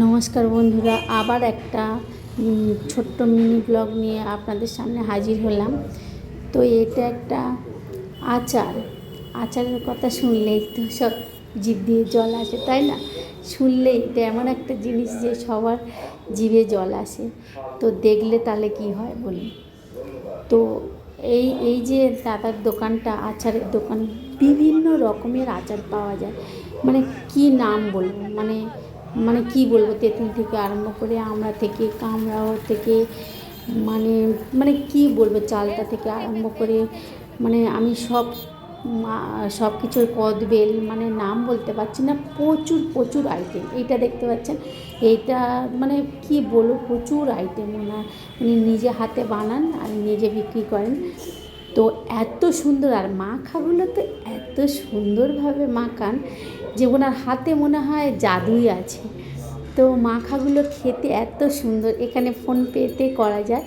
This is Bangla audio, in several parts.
নমস্কার বন্ধুরা, আবার একটা ছোট্ট মিনি ব্লগ নিয়ে আপনাদের সামনে হাজির হলাম। তো এটা একটা আচার। আচারের কথা শুনলেই তো সব জিভ দিয়ে জল আসে, তাই না? শুনলেই তো এমন একটা জিনিস যে সবার জিভে জল আসে। তো দেখলে তাহলে কি হয় বলুন? তো এই এই যে দাদার দোকানটা, আচারের দোকান, বিভিন্ন রকমের আচার পাওয়া যায়। মানে কি নাম বলব? মানে মানে কি বলব, তেঁতুল থেকে আরম্ভ করে আমড়া থেকে কামড়াও থেকে মানে মানে কি বলব, চালটা থেকে আরম্ভ করে মানে আমি সব সব কিছুর কদবেল মানে নাম বলতে পারছি না, প্রচুর প্রচুর আইটেম এইটা দেখতে পাচ্ছেন? এইটা মানে কি বলব, প্রচুর আইটেম ওনার। উনি নিজে হাতে বানান আর নিজে বিক্রি করেন। তো এত সুন্দর, আর মাখাগুলো তো এত সুন্দরভাবে মাখান। যে ওনার হাতে মনে হয় জাদুই আছে। তো মাখাগুলো খেতে এত সুন্দর। এখানে ফোনপেতে করা যায়।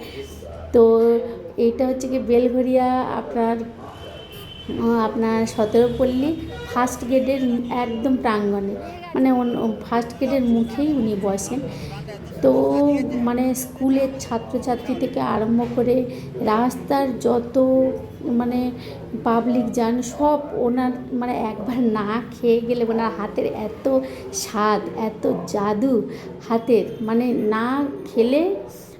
তো এটা হচ্ছে কি বেলঘরিয়া আপনার আপনার সতেরোপল্লী ফার্স্ট গেটের একদম প্রাঙ্গণে। মানে ফার্স্ট গেটের মুখেই উনি বসেন। তো মানে স্কুলের ছাত্রছাত্রী থেকে আরম্ভ করে রাস্তার যত মানে পাবলিক যান, সব ওনার মানে একবার না খেয়ে গেলে ওনার হাতের এত স্বাদ, এত জাদু হাতের। মানে না খেলে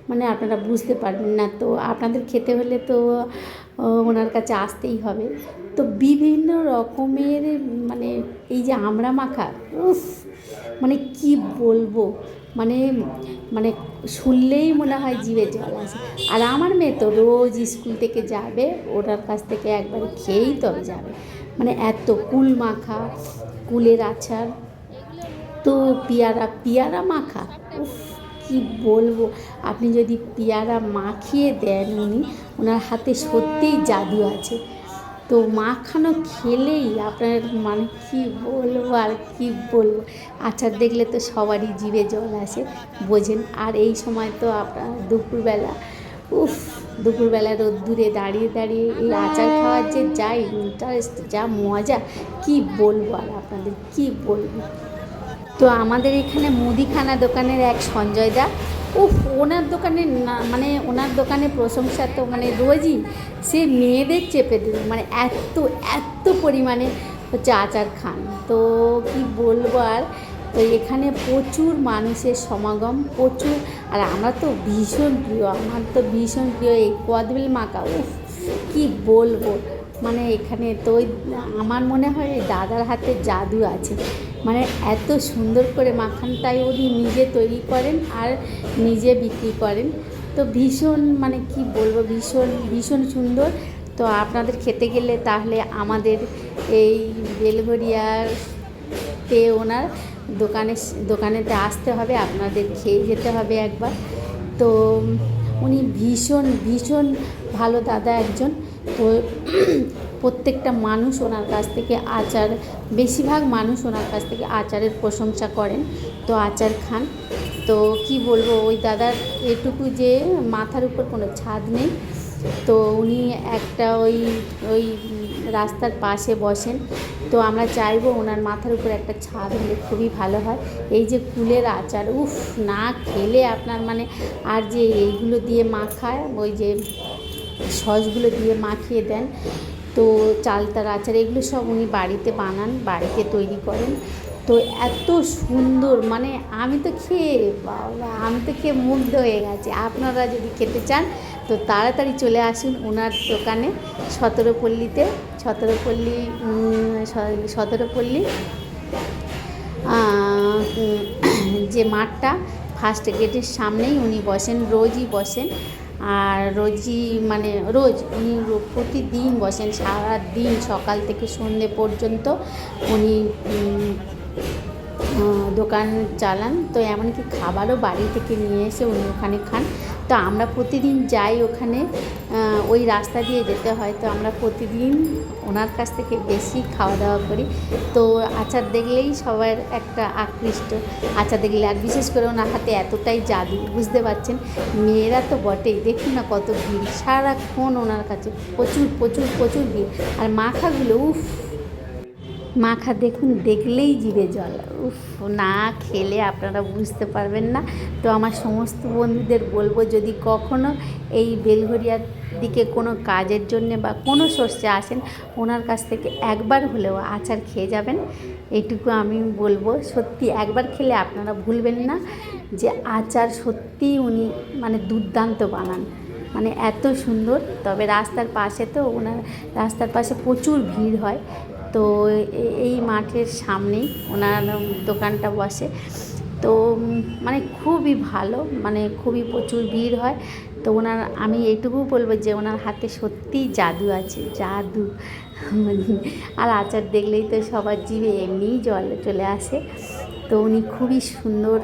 মানে আপনারা বুঝতে পারবেন না। তো আপনাদের খেতে হলে তো ওনার কাছে আসতেই হবে। তো বিভিন্ন রকমের মানে এই যে আমড়া মাখা মানে কি বলব? মানে মানে শুনলেই মনে হয় জিভে জল আসে। আর আমার মেয়ে তো রোজ স্কুল থেকে যাবে, ওটার কাছ থেকে একবার খেয়েই তবে যাবে। মানে এত কুল মাখা, কুলের আচার। তো পেয়ারা পেয়ারা মাখা? উফ, কি বলব? আপনি যদি পেয়ারা মাখিয়ে দেন উনি ওনার হাতে সত্যিই জাদু আছে। তো মাখানো খেলেই আপনার মানে কি বলব আর কী বলব? আচার দেখলে তো সবারই জিভে জল আসে, বোঝেন। আর এই সময় তো আপনার দুপুরবেলা, উফ, দুপুরবেলা রোদ্দুরে দাঁড়িয়ে দাঁড়িয়ে এই আচার খাওয়ার যে যা ইন্টারেস্ট যা মজা, কি বলব আর আপনাদের, কি বলব? তো আমাদের এখানে মুদিখানা দোকানের এক সঞ্জয় দা। উফ, ওনার দোকানে না মানে ওনার দোকানে প্রশংসা তো মানে রোজই সে মেয়েদের চেপে দেবে মানে এত এত পরিমাণে হচ্ছে আচার খান। তো কি বলব আর, তো এখানে প্রচুর মানুষের সমাগম, প্রচুর, আর আমরা তো ভীষণ প্রিয়, আমার তো ভীষণ প্রিয় এই কদবেল মাকা উফ, কি বলব। মানে এখানে তো আমার মনে হয় দাদার হাতে জাদু আছে। মানে এত সুন্দর করে মাখানটাই উনি নিজে তৈরি করেন আর নিজে বিক্রি করেন। তো ভীষণ মানে কি বলব, ভীষণ ভীষণ সুন্দর। তো আপনাদের খেতে গেলে তাহলে আমাদের এই বেলঘরিয়ার তে ওনার দোকানে, দোকানেতে আসতে হবে, আপনাদের খেয়ে যেতে হবে একবার। তো উনি ভীষণ ভীষণ ভালো দাদা একজন। তো প্রত্যেকটা মানুষ ওনার কাছ থেকে আচার, বেশিরভাগ মানুষ ওনার কাছ থেকে আচারের প্রশংসা করেন। তো আচার খান। তো কি বলব, ওই দাদার এটুকু যে মাথার উপর কোনো ছাদ নেই। তো উনি একটা ওই ওই রাস্তার পাশে বসেন। তো আমরা চাইব ওনার মাথার উপর একটা ছাদ হলে খুবই ভালো হয়। এই যে কুলের আচার, উফ, না খেলে আপনার মানে আর যে এইগুলো দিয়ে মাখায়, ওই যে সসগুলো দিয়ে মাখিয়ে দেন। তো চালতার আচার, এগুলো সব উনি বাড়িতে বানান, বাড়িতে তৈরি করেন। তো এত সুন্দর মানে আমি তো খেয়ে, বাবা, আমি তো খেয়ে মুগ্ধ হয়ে গেছি। আপনারা যদি খেতে চান, তো তাড়াতাড়ি চলে আসুন ওনার দোকানে, সতেরোপল্লীতে, সতেরোপল্লী সতেরোপল্লী যে মাঠটা ফার্স্ট গেটের সামনেই উনি বসেন, রোজই বসেন। আর রোজই মানে রোজ উনি প্রতিদিন বসেন সারা দিন সকাল থেকে সন্ধে পর্যন্ত উনি দোকান চালান। তো এমনকি খাবারও বাড়ি থেকে নিয়ে এসে উনি ওখানে খান। তো আমরা প্রতিদিন যাই ওখানে ওই রাস্তা দিয়ে যেতে হয়। তো আমরা প্রতিদিন ওনার কাছ থেকে বেশি খাওয়া দাওয়া করি। তো আচার দেখলেই সবার একটা আকৃষ্ট। আচার দেখলে আর বিশেষ করে ওনার হাতে এতটাই জাদু, বুঝতে পারছেন? মেয়েরা তো বটেই। দেখুন না কত ভিড়। সারাক্ষণ ওনার কাছে প্রচুর প্রচুর প্রচুর ভিড়। আর মাখাগুলো, উফ! মাখা দেখুন, দেখলেই জিভে জল। উফ, না খেলে আপনারা বুঝতে পারবেন না। তো আমার সমস্ত বন্ধুদের বলব, যদি কখনো এই বেলঘরিয়ার দিকে কোনো কাজের জন্য বা কোনো সোর্সে আসেন, ওনার কাছ থেকে একবার হলেও আচার খেয়ে যাবেন। এইটুকু আমি বলব, সত্যি একবার খেলে আপনারা ভুলবেন না যে আচার সত্যি উনি মানে দুর্দান্ত বানান। মানে এত সুন্দর, তবে রাস্তার পাশে তো ওনার, রাস্তার পাশে প্রচুর ভিড় হয়। তো এই মাঠের সামনেই ওনার দোকানটা বসে। তো মানে খুবই ভালো মানে খুবই প্রচুর ভিড় হয়। তো ওনার, আমি এইটুকু বলব যে ওনার হাতে সত্যিই জাদু আছে, জাদু। আর আচার দেখলেই তো সবার জিভে এমনিই জল চলে আসে। তো উনি খুবই সুন্দর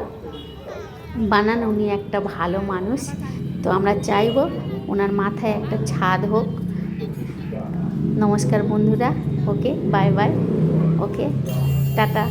বানান, উনি একটা ভালো মানুষ। তো আমরা চাইব ওনার মাথায় একটা ছাদ হোক। নমস্কার বন্ধুরা okay bye bye okay tata.